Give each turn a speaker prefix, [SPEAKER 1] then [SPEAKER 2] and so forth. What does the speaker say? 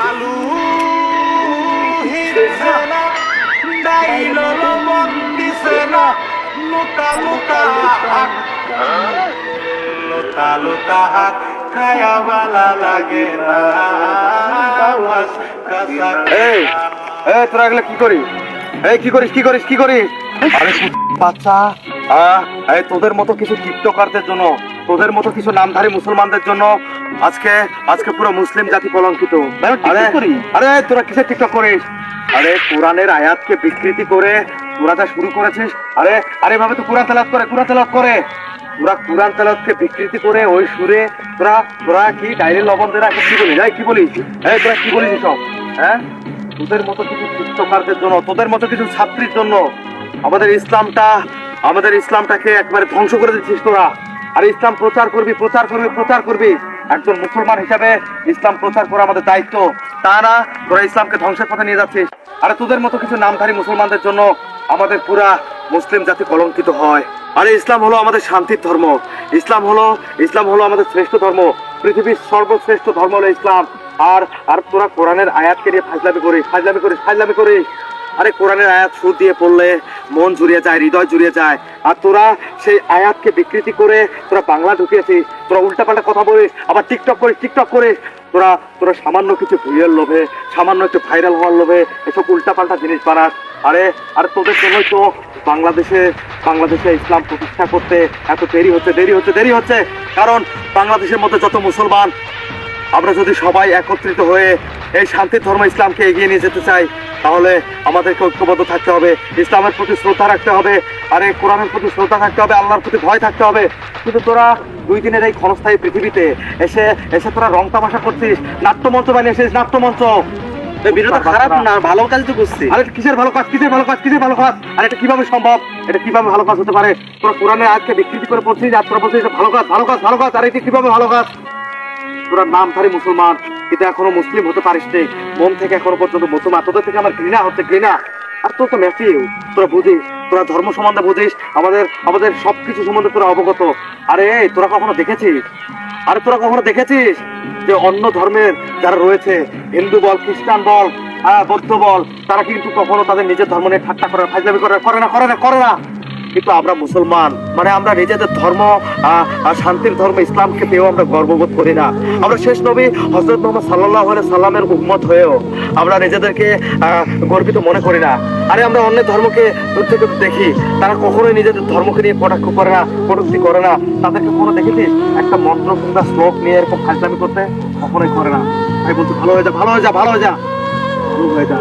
[SPEAKER 1] আলু হাত। লাগে
[SPEAKER 2] তোরা এগুলো কি করিস? এই কি করিস কি করিস কি করিস? আরে বাচ্চা আহ, এই তোদের মতো কিছু টিকটকারদের জন্য তোদের মতো কিছু নামধারী মুসলমানদের জন্য আজকে আজকে পুরো মুসলিম জাতি কলঙ্কিত। আরে তোরা কিসের টিকটক করিস? আরে কোরআনের আয়াতকে বিকৃতি করে তোরা যা শুরু করেছিস আরে আরে ভাবে তো কোরআন তেলাত করে কোরআন তেলাত করে। তোরা কোরআন তেলাতকে বিকৃতি করে ওই সুরে তোরা তোরা কি ডাইরি লবণ দেরা কি বলিস? এই কি বলিস? এই তোরা কি বলিস সব হ্যাঁ? তোদের মতো কিছু টিকটকারদের জন্য তোদের মতো কিছু ছাত্রীর জন্য আমাদের ইসলামটা আমাদের ইসলামটাকে একবারে ধ্বংস করে দিচ্ছিস তোরা। আর ইসলাম প্রচার করবি প্রচার করবি প্রচার করবি। একজন মুসলমান হিসাবে ইসলাম প্রচার করা আমাদের দায়িত্ব। তা না তোরা ইসলামকে ধ্বংসের পথে নিয়ে যাচ্ছিস। আরে তোদের মতো কিছু নামধারী মুসলমানদের জন্য আমাদের পুরা মুসলিম জাতি কলঙ্কিত হয়। আরে ইসলাম হলো আমাদের শান্তির ধর্ম। ইসলাম হলো ইসলাম হলো আমাদের শ্রেষ্ঠ ধর্ম। পৃথিবীর সর্বশ্রেষ্ঠ ধর্ম হলো ইসলাম। আর আর তোরা কোরআনের আয়াতকে নিয়ে ফাজলামি করিস ফাজলামি করিস ফাজলামি করিস। আরে কোরআনের আয়াত সুর দিয়ে পড়লে মন জুড়িয়ে যায়, হৃদয় জুড়িয়ে যায়। আর তোরা সেই আয়াতকে বিকৃতি করে তোরা বাংলা ঢুকিয়েছিস তোরা উল্টাপাল্টা কথা বলিস, আবার টিকটক করিস টিকটক করিস। তোরা তোরা সামান্য কিছু ভিউয়ের লোভে, সামান্য একটু ভাইরাল হওয়ার লোভে এসব উল্টাপাল্টা জিনিস বানাস। আরে আরে তোদের জন্যই তো বাংলাদেশে বাংলাদেশে ইসলাম প্রতিষ্ঠা করতে এত দেরি হচ্ছে দেরি হচ্ছে দেরি হচ্ছে। কারণ বাংলাদেশের মধ্যে যত মুসলমান আমরা যদি সবাই একত্রিত হয়ে এই শান্তির ধর্ম ইসলামকে এগিয়ে নিয়ে যেতে চাই তাহলে আমাদেরকে ঐক্যবদ্ধ থাকতে হবে ইসলামের প্রতি শ্রদ্ধা রাখতে হবে আর এই কোরআনের প্রতি শ্রদ্ধা থাকতে হবে আল্লাহর প্রতি ভয় থাকতে হবে। কিন্তু তোরা দুই দিনের এই ক্ষণস্থায়ী পৃথিবীতে এসে এসে তোরা রং তামাশা করছিস নাট্যমঞ্চ বানিয়েছিস নাট্যমঞ্চ।
[SPEAKER 3] ভিডিওটা খারাপ না ভালো কাজ তো করছে।
[SPEAKER 2] আরে কিসের ভালো কাজ কিসের ভালো কাজ কিসের ভালো কাজ? আর এটা কীভাবে সম্ভব? এটা কীভাবে ভালো কাজ হতে পারে? তোরা কোরআনের আজকে বিকৃতি করে পড়ছিস আর তোরা বলছিস ভালো কাজ ভালো কাজ ভালো কাজ আর এটা কীভাবে ভালো কাজ? তোরা নামধারী মুসলমান, কিন্তু এখনও মুসলিম হতে পারিস নি। মন থেকে এখনও পর্যন্ত মুসলমান তোদের থেকে আমার ঘৃণা হচ্ছে, ঘৃণা। আর তোর তো ম্যাথিউ তোরা বুঝিস, তোরা ধর্ম সম্বন্ধে বুঝিস, আমাদের আমাদের সবকিছু সম্বন্ধে তোরা অবগত। আরে তোরা কখনো দেখেছিস? আরে, তোরা কখনো দেখেছিস যে অন্য ধর্মের যারা রয়েছে, হিন্দু বল, খ্রিস্টান বল বৌদ্ধ বল, তারা কিন্তু কখনো তাদের নিজের ধর্ম নিয়ে ঠাট্টা করে ফাজলামি করে করে না করে না করে না। কিন্তু আমরা মুসলমান। মানে আমরা নিজেদের ধর্ম শান্তির ধর্ম, ইসলামকে পেয়েও আমরা গর্ববোধ করি না। আমরা শেষ নবী হজরত মোহাম্মদ সাল্লাহ সাল্লামের উম্মত হয়েও আমরা নিজেদেরকে গর্বিত মনে করি না। আরে আমরা অন্যের ধর্মকে দূর থেকে দেখি। তারা কখনোই নিজেদের ধর্মকে নিয়ে কটাক্ষ করে না, কটুক্তি করে না। তাদেরকে কোনো দেখেছিস একটা মন্ত্র কিংবা শ্লোক নিয়ে এরকম ফাজলামি করতে কখনোই করে না। তাই বলছি, ভালো হয়ে যা, ভালো হয়ে যা, ভালো হয়ে যা, ভালো হয়ে যা।